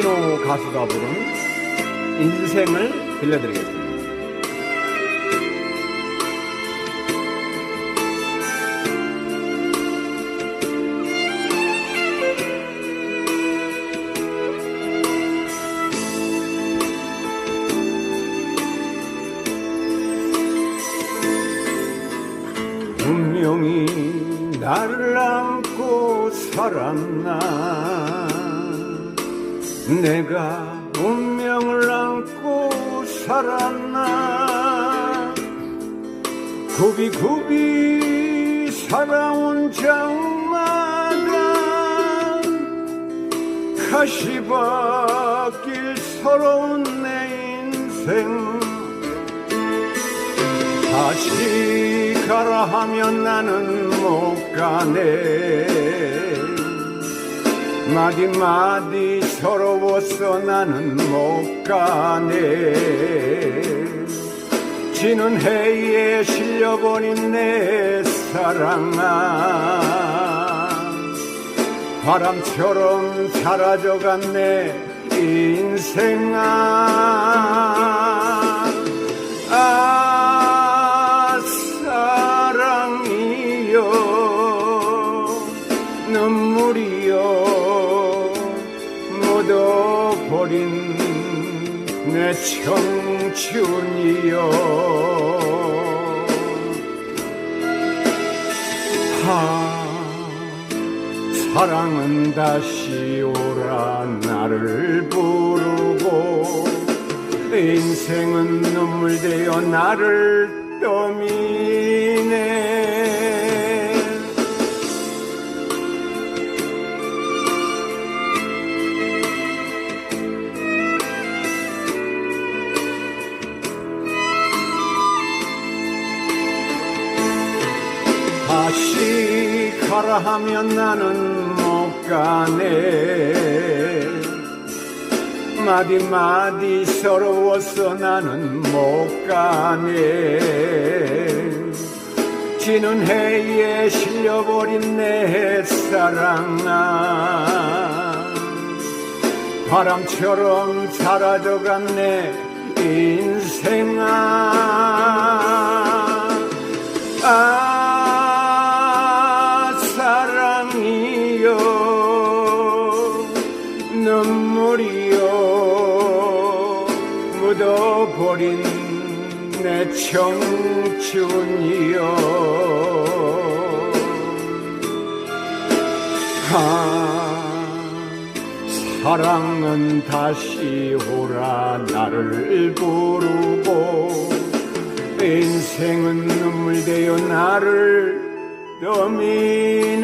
김민호 가수가 부른 인생을 들려드리겠습니다. 분명히 나를 안고 살았나 내가 운명을 안고 살았나? 굽이굽이 살아온 장마가 가시밭길 서러운 내 인생. 다시 가라 하면 나는 못 가네 마디마디 서러워서 나는 못 가네. 지는 해에 실려버린 내 사랑아. 바람처럼 사라져간 내 인생아 아 묻어버린 내 청춘이여. 하 사랑은 다시 오라 나를 부르고 인생은 눈물 되어 나를 떠미네 다시 가라 하면 나는 못 가네. 마디마디 서러워서 나는 못 가네. 지는 해에 실려버린 내 사랑아 바람처럼 사라져간 내 인생아 아 눈물이여 묻어버린 내 청춘이여. 아 사랑은 다시 오라 나를 부르고 인생은 눈물 되어 나를 떠미